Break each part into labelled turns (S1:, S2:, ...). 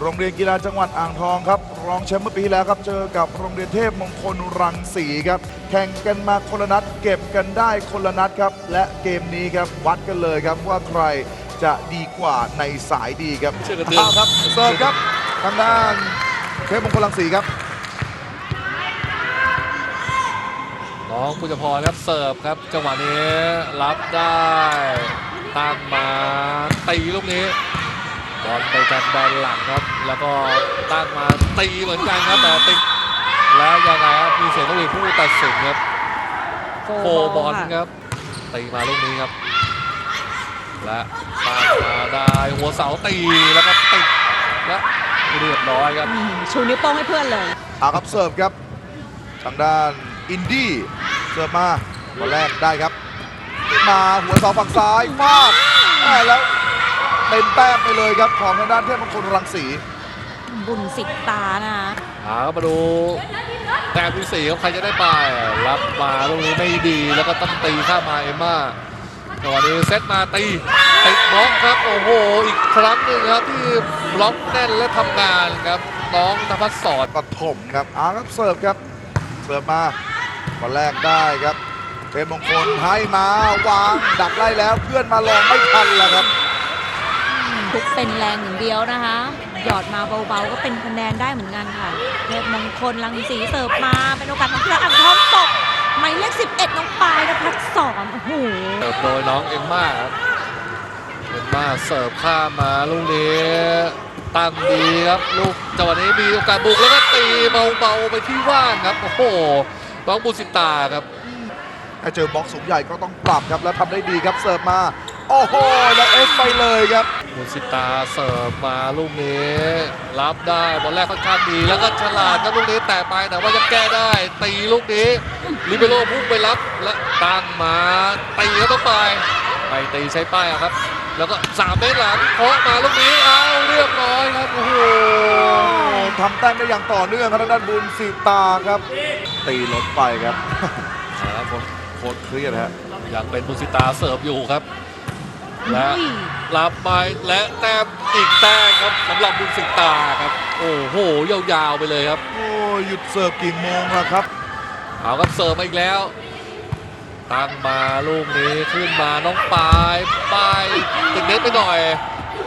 S1: โรงเรียนกีฬาจังหวัดอ่างทองครับรองแชมป์เมื่อปีที่แล้วครับ เจอกับโรงเรียนเทพมงคลรังสีครับ แข่งกันมาคนละนัด เก็บกันได้คนละนัดครับ และเกมนี้ครับวัดกันเลยครับว่าใครจะดีกว่าในสายดีครับ
S2: เชื่อกันเตือน
S1: เอาครับเสิร์ฟครับทางด้านเทพมงคลรังสีครับ
S2: น้องปุญจพรครับเสิร์ฟครับ จังหวะนี้รับได้ตั้งมาตีลูกนี้ บอลไปกันแบนหลังครับ แล้วก็ตั้งมาตีเหมือนกันครับแต่ติดแล้วยังไงครับมีเสียงต้องมีผู้ตัดสินครับโคบอลครับตีมาลูกนี้ครับ และตั้งมาได้หัวเสาตีแล้วก็ติดและเรียบร้อยครับ
S3: อืมชูนิ้วโป้งให้เพื่อนเลย
S1: เอาครับเสิร์ฟครับทางด้านอินดี้เสิร์ฟมาบอลแรกได้ครับ มาหัวเสาฝั่งซ้ายฟาดแม่แล้ว เป็นแต้มไปเลยครับของทางด้านเทพมงคลรังสี
S3: บุญสิทตานะคะ
S2: เอามาดูแต้มที่สี่ครับใครจะได้ไปรับมาตรงนี้ไม่ดีแล้วก็ต้องตีข้ามมาเอมม่าจังหวะนี้เซตมาตีติดบล็อกครับโอ้โหอีกครั้งหนึ่งครับที่บล็อกแน่นและทำงานครับน้องธพัฒน์สอน
S1: ปฐมครับเอาครับเสิร์ฟครับเสิร์ฟมาบอลแรกได้ครับเทพมงคลให้มาวางดักไล่แล้วเพื่อนมาลองไม่ทันแล้วครับ
S3: ทุกเป็นแรงอย่างเดียวนะคะ หยอดมาเบาๆก็เป็นคะแนนได้เหมือนกันค่ะเทพมงคลลังสีเสิร์ฟมาเป็นโอกาสของที่รักอ่างทองตกหมายเลข11 น้องปายนภัสสอนโอ้โห
S2: เสิร์ฟโดยน้องเอมม่าครับเอมม่าเสิร์ฟข้ามมาลูกนี้ตั้งดีครับลูกจังหวะนี้มีโอกาสบุกแล้วก็ตีเบาๆไปที่ว่างครับโอ้โหน้องบุญสิตาครับ
S1: ถ้าเจอบล็อกสูงใหญ่ก็ต้องปรับครับแล้วทำได้ดีครับเสิร์ฟมา โอ้โห แล้วเอฟไปเลยครับ
S2: บุญสิตาเสิร์ฟมาลูกนี้ รับได้บอลแรกค่อนข้างดีแล้วก็ฉลาดครับลูกนี้แต่ไปแต่ว่ายังแก้ได้ ตีลูกนี้ลิเบโรพุ่งไปรับและตั้งมาตีแล้วต้องไปไปตีใช้ป้ายอะครับ แล้วก็สามเมตรหลังเคาะมาลูกนี้เอาเรียบร้อยครับโอ้โห
S1: ทำแต้มได้อย่างต่อเนื่องครับทางด้านบุญสีตาครับ ตีลดไปครับ
S2: ครับผม
S1: โคตรเครียดฮะ
S2: ยังเป็นบุญสิตาเสิร์ฟอยู่ครับ และ
S3: อุ้ย
S2: รับไปและแต้มอีกแต้มครับสำหรับบุญสิตาครับ โอ้โหยาวๆไปเลยครับ
S1: โอ้หยุดเสิร์ฟกี่โมงละครับ
S2: เอาครับเสิร์ฟมาอีกแล้ว ตั้งมาลูกนี้ขึ้นมาน้องปายปายติดเน็ตไปหน่อย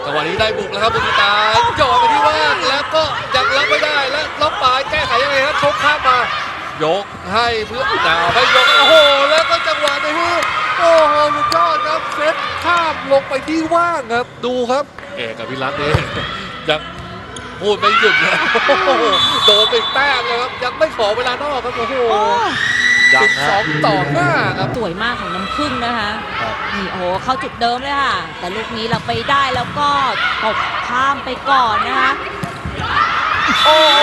S2: จังหวะนี้ได้บุกแล้วครับบุญตาหยอดไปที่ว่างแล้วก็ยังรับไม่ได้แล้วน้องปายแก้ไขยังไงครับชกข้ามมายกให้เพื่อนดาวไม่ยกโอ้โหแล้วก็จังหวะนี้โอ้โหสุด ลงไปที่ว่างครับ ดูครับ เอกกับวิรัตนี่ยังพูดไม่หยุดเลยโอ้โหโดนไปอีกแต้มเลยครับ ยังไม่ขอเวลานอกครับโอ้โห
S3: โอ้
S2: สิบสองต่อห้าครับ
S3: สวยมากของน้ำพึ่งนะคะ
S2: ครับ
S3: นี่โอ้โหเข้าจุดเดิมเลยค่ะ แต่ลูกนี้เราไปได้แล้วก็ตกข้ามไปก่อนนะคะ
S1: โอ้โห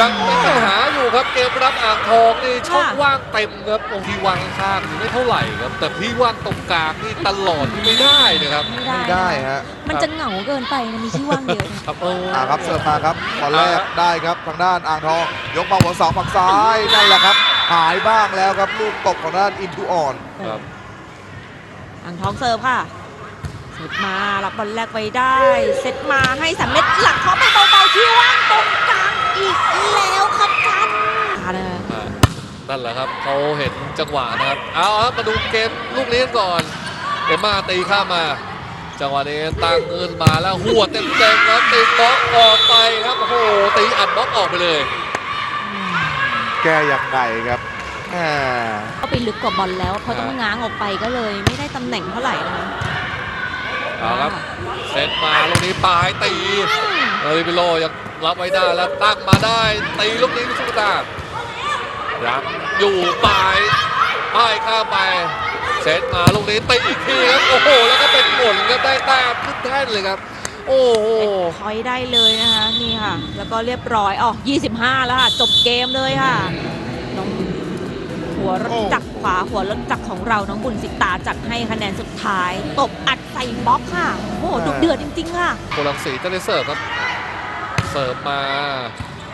S2: ยังเป็นปัญหาอยู่ ครับเกมรับอ่างทองนี่ช่องว่างเต็มครับตรงที่ว่างข้างนี่ไม่เท่าไหร่ครับ แต่ที่ว่างตรงกลางนี่ตลอดนี่ไม่ได้นะครับ
S3: ไม่
S1: ไม่
S3: ได้
S1: ได้ฮะ
S3: มันจะเหงาเกินไปนะมีที่ว่างเยอะนะครับ
S2: โอ้
S1: อ่าครับเสิร์ฟมาครับบอลแรกได้ครับทางด้านอ่างทอง ยกมาหัวเสาฝั่งซ้ายนั่นแหละครับ หายบ้างแล้วครับลูกตกของด้านอินทูออน
S2: ครับ
S3: อ่างทองเสิร์ฟค่ะเสิร์ฟมารับบอลแรกไปได้ เซตมาให้สามเม็ดหลังเขาไปเบาๆที่ว่างตรงกลางอีกแล้วครับกันนะ
S2: อ่า นั่นแหละครับเขาเห็นจังหวะนะครับ เอาครับมาดูเกมลูกนี้กันก่อนเอมมาตีข้ามมา จังหวะนี้ตั้งเงินมาแล้วหัวเต็มๆแล้วตีบล็อกออกไปครับโอ้โหตีอัดบล็อกออกไปเลย
S1: แก้ยังไงครับแหม
S3: ก็ไปลึกกว่าบอลแล้วเพราะต้องง้างออกไปก็เลย ไม่ได้ตำแหน่งเท่าไหร่นะคะ
S2: เอาครับเซตมาลูกนี้ปลายตีเอริเบโลยังรับไว้ได้แล้วตั้งมาได้ตีลูกนี้สุดตายัง อยู่ปลายป้ายข้ามไป เซตมาลูกนี้ตีอีกทีครับโอ้โห แล้วก็เป็นผลครับได้แต้มขึ้นแท่นเลยครับ โอ้โห
S3: พอยได้เลยนะคะนี่ค่ะ แล้วก็เรียบร้อยอ๋อ25 แล้วค่ะ จบเกมเลยค่ะน้องหัวรถจักรขวาหัวรถจักรของเราน้องบุญสิตาจัดให้คะแนนสุดท้าย ตบอัดใส่บล็อกค่ะโอ้โหดุเดือดจริงๆค่ะ
S2: โคลังสีจะได้เสิร์ฟครับ เสิร์ฟมา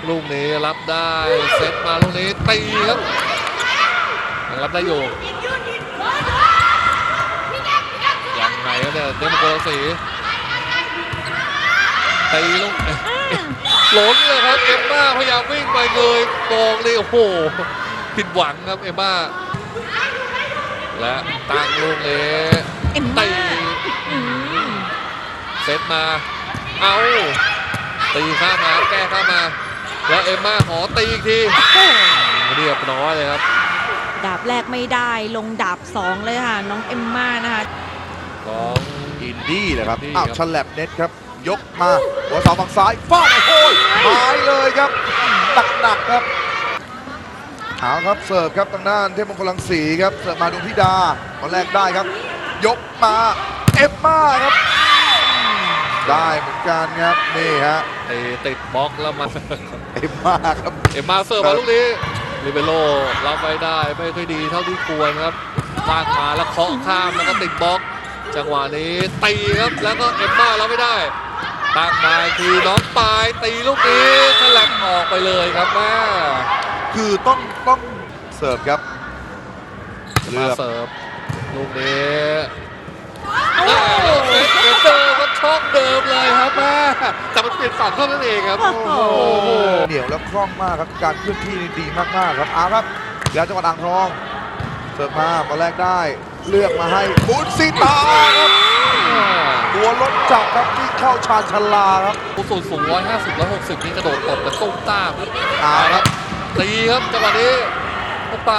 S2: ลูกนี้รับได้เซตมาลูกนี้ตีครับ ยังรับได้อยู่ยังไงครับเนี่ยเดมโคลังสีตีลูกหลงเลยครับเอมม่าพยายามวิ่งไปเลยกองเลยโอ้โหผิดหวังครับเอมม่าและตั้งลูกนี้
S3: เอ็ม
S2: ตี
S3: ม่าอืม
S2: เซตมา เอาตีข้ามมาแก้ข้ามมา แล้วเอมม่าขอตีอีกที
S3: โอ้โห
S2: เรียบร้อยเลยครับ
S3: ดาบแรกไม่ได้ลงดาบสองเลยค่ะ น้องเอ็มม่านะคะ
S2: ของ
S1: อินดี้นะครับ
S2: อินดี้
S1: อ้าว
S2: ครับ
S1: ฉลับเน็ตครับ ยกมาหัวเสาฝั่งซ้ายฟาดโอ้ยหายเลยครับหนักๆครับเอาครับเสิร์ฟครับทางด้านเทพมงคลลังสีครับเสิร์ฟมาดวงพิดาตอนแรกได้ครับ ยกมาเอฟมาครับ ได้เหมือนกันครับนี่ฮะ
S2: ตีติดบล็อกแล้วมา
S1: เอฟมาครับ
S2: เอ็มมาเสิร์ฟมาลูกนี้ ลิเบโร่รับไว้ได้ไม่ค่อยดีเท่าที่ควรครับลากมาแล้วเคาะข้ามแล้วก็ติดบล็อก จังหวะนี้ตีครับแล้วก็เอ็มมารับไม่ได้ตั้งมาอีกทีน้องปลายตีลูกนี้ฉลับออกไปเลยครับแม่
S1: คือต้องต้องเสิร์ฟครับเลื
S2: มา
S1: อก
S2: เสิร์ฟลูกนี้แม่ลูกนี้เหมื อนเดิมก็ช่องเดิมเลยครับแม่แต่มันเปลี่ยนฝั่งเท่านั้นเองครับ
S3: โอ้โห
S1: เหนียวและคล่องมากครับ การเคลื่อนที่นี่ดีมากๆครับเอาครับยาจังหวัดอ่างทอง เสิร์ฟมาตอนแรกได้ เลือกมาให้บุญสีตาครับตัวรถจับครับที่เข้าชาญชาลาครับ
S2: ผู้สูงสูง150 160 นี่กระโดดตบกันตุ้มตาม
S1: เอาครับ
S2: ตีครับจังหวะนี้เข้าไป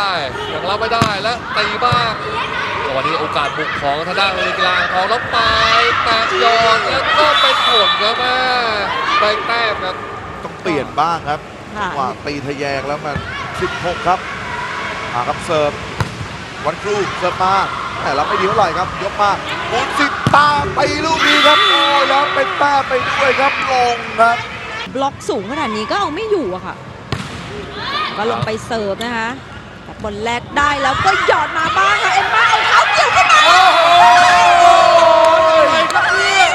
S2: ยังรับไม่ได้และตีบ้างจั งหวะนี้โอกาสบุกของทางด้านเลยกลางของน้องปายแตะยอนแล้วก็ไปผลครับแม่ไปแต้มครับ
S1: ต้องเปลี่ยนบ้างครับ
S3: ค่ะ
S1: ว่าตีทะแยงแล้วมัน 16 ครับมาครับเสิร์ฟวันครูเสิร์ฟมาแต่รับไม่ดีเท่าไหร่ครับ ยกมาบุญสิตาตีลูกนี้ครับโอ้ยแล้วเป็นแต้มไปด้วยครับลงครับ
S3: บล็อกสูงขนาดนี้ก็เอาไม่อยู่อะค่ะ ก็ลงไปเสิร์ฟนะคะแต่บอลแรกได้แล้วก็หยอดมาบ้างค่ะ เอ็มม่าเอา
S2: อ้โหอะไรครับเนี่ย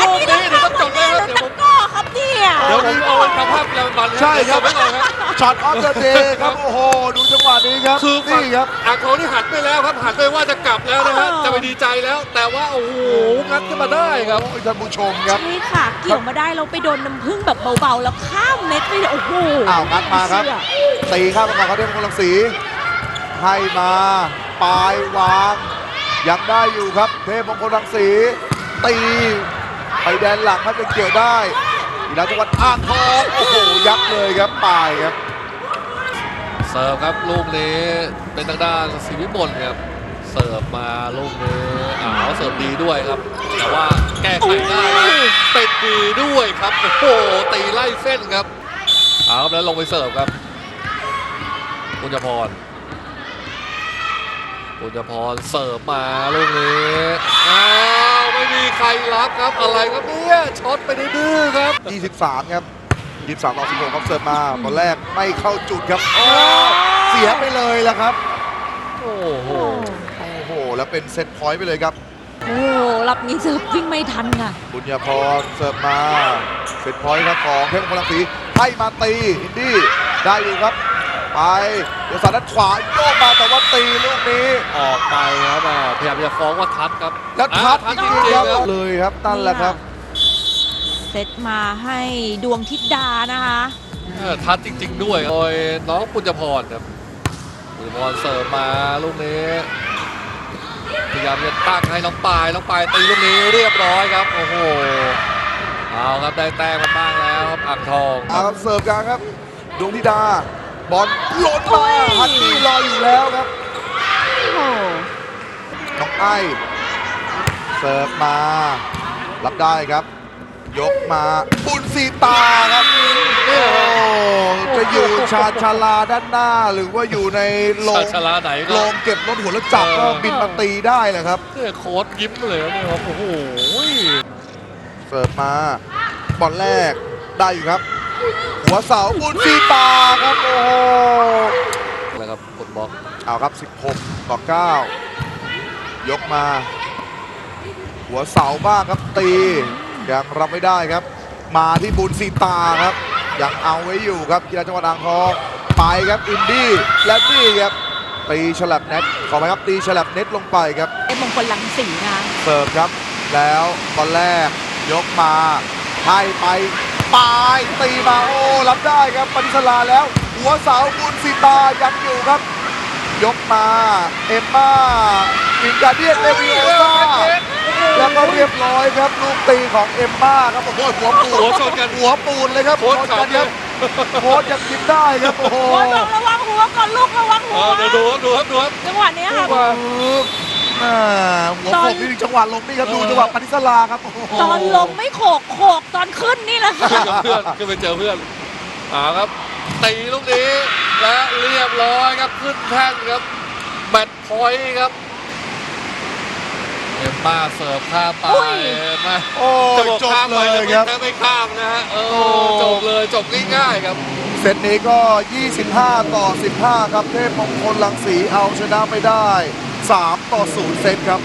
S3: อันนี้
S2: ลูกนี้เดี๋ยวต้องจดเลยครับ
S3: ตะกร้อครับเนี่ย
S2: เดี๋ยวผมเอาไปทำภาพแล้วมัน
S1: ใช่ครับ
S2: เดี๋ยวไม่ก่อนครับ
S1: ช็อตออฟเดอะเดย์ครับ โอ้โห ดูจังหวะนี้ครับ
S2: คือฝั่ง
S1: นี่ครับ
S2: อ่างทองนี่หันไปแล้วครับหันไปว่าจะกลับแล้วนะฮะจะไปดีใจแล้ว แต่ว่าโอ้โหงัดขึ้นมาได้ครับ
S1: โอ้ยท่านผู้ชมครับ
S3: ใช่ค่ะ เกี่ยวมาได้เราไปโดนน้ำผึ้งแบบเบาๆ แล้วข้ามเน็ตไปเลยโอ้โห
S1: อ้าวงัดมาครับ
S3: ไเชื่อ
S1: ตีข้ามมาก่อนเขาเทพมงคลรังสี ให้มา ปลายวาง ยังได้อยู่ครับ เทพมงคลรังสี ตีไปแดนหลังให้เป็นเกี่ยวได้อีกแล้วจังหวัดอ่างทองโอ้โหยักเลยครับปลายครับ
S2: เสิร์ฟครับลูกนี้เป็นทางด้านศิวิมลครับเสิร์ฟมาลูกนี้อ้าวเสิร์ฟดีด้วยครับ แต่ว่าแก้ไขได้เป็นดีด้วยครับโอ้โหตีไล่เส้นครับเอาแล้วลงไปเสิร์ฟครับปุญญพร ปุญญพรเสิร์ฟมาลูกนี้อ้าวไม่มีใครรับครับอะไรครับเนี่ยช็อตไปดื้อๆครับ
S1: 23 ครับ23ต่อ16ครับเสิร์ฟมาตอนแรกไม่เข้าจุดครับโอ้เสียไปเลยแล้วครับ
S2: โอ้โห
S3: โอ้
S1: โอ้โห แล้วเป็นเซตพอยต์ไปเลยครับ
S3: โหรับนี้เสิร์ฟวิ่งไม่ทันค่ะ
S1: บุญญาพรเสิร์ฟมา เซตพอยต์ครับของเทพมงคลรังสีให้มาตีอินดี้ได้อยู่ครับ ไปเดี๋ยวสาดด้านขวาโยกมาแต่ว่าตีลูกนี้
S2: ออกไปครับแม่พยายามจะฟ้องว่าทัดครับ
S1: แล้วทัด
S2: อ่า
S1: จ
S2: จ
S1: ริ
S2: ริ
S1: ง
S2: ง
S1: ๆ
S2: ๆ
S1: ค
S2: ค
S1: รั
S2: รั
S1: บบเลยครับนั่นแหละครับ
S3: เซตมาให้ดวงทิดานะคะ
S2: เออทัดจริง ๆ ด้วยโดยน้องปุญญพรครับปุญญพรเสิร์ฟมาลูกนี้ พยายามจะตั้งให้น้องปายน้องปายตีลูกนี้เรียบร้อยครับ โอ้โห เอาครับได้แต้มกันบ้างแล้วครับอ่างทอง
S1: เอาครับเสิร์ฟกลางครับ ดวงธิดา บอลหล่น
S3: โอ้
S1: มายฮันนี่รออยู่แล้วครับ
S3: โอ้โห
S1: น้องไอ้เสิร์ฟมา รับได้ครับ ยกมาบุญสีตาครับโอ้จะอยู่ชาญชาลาด้านหน้าหรือว่าอยู่ในโร
S2: ชางชลาไหน
S1: โร
S2: ก็
S1: งเก็บรถหัวแล้วจับก็
S2: เออ
S1: บินมาตีได้แหละครับ
S2: เนี่ยโค้ดยิ้มเลยครับเนี่ยครับโอ้โห
S1: เสิร์ฟมาบอลแรกได้อยู่ครับ หัวเสาบุญสีตาครับโอ้โห
S2: แล้วครับกดบล็อก
S1: เอาครับ 16 ต่อ 9 ยกมา หัวเสาบ้างครับตี ยังรับไม่ได้ครับ มาที่บุญสีตาครับ ยังเอาไว้อยู่ครับกีฬาจังหวัดอ่างทองไปครับอินดี้และนี่ครับตีฉลับเน็ตขอไปครับตีฉลับเน็ตลงไปครับ
S3: เอ็มมงคลลังสีนะ
S1: เสิร์ฟครับ แล้วบอลแรกยกมาให้ไปปลายตีมาโอ้รับได้ครับปฏิสลาแล้ว หัวเสาบุญสิตายังอยู่ครับ ยกมา เอ็มมาอิงการเดียนเลวิโอซ่าแล้วก็เรียบร้อยครับลูกตีของเอ็มมาครับโอ้โหหัวปูน
S2: หัวชนกัน
S1: หัวปูนเลยครับ
S2: โค้ช
S1: ชนกัน
S2: ขำเลย
S1: ครับโค้ชยังกินได้ครับโอ้โห
S3: โอ้ยบอกระวังหัวก่อนลูกระวัง
S2: เอ
S3: หัว
S2: อเดี๋ยวดูครับดูครับดูครับ
S3: จังหวะเนี้ยค่ะ
S1: อ่าหัว
S3: ตอ
S1: โข
S3: น
S1: กนี่จังหวะลงนี่ครับดูจังหวะปฏิสลาครับโโห
S3: ตอนลงไม่โขกโขกตอนขึ้นนี่แหละค่ะ
S2: ขึ้นกับเพื่อนขึ้นไปเจอเพื่อนเอาครับ ตีลูกนี้และเรียบร้อยครับขึ้นแท่นครับแมตช์พอยต์ครับเอ็มมาเสิร์ฟข้ามไป
S3: อุ้ย
S2: มา
S1: โอ้
S2: จะบอก
S1: จบ
S2: ข้าม
S1: เล
S2: ไป
S1: ย
S2: แต่
S1: ครับ
S2: ไม่ไม่ข้ามนะฮะเอ
S1: โอ้
S2: อจบเลยจบง่ายๆครับ
S1: เซตนี้ก็ 25 ต่อ 15 ครับ เทพมงคลลังสีเอาชนะไปได้ 3 ต่อ 0 เซตครับ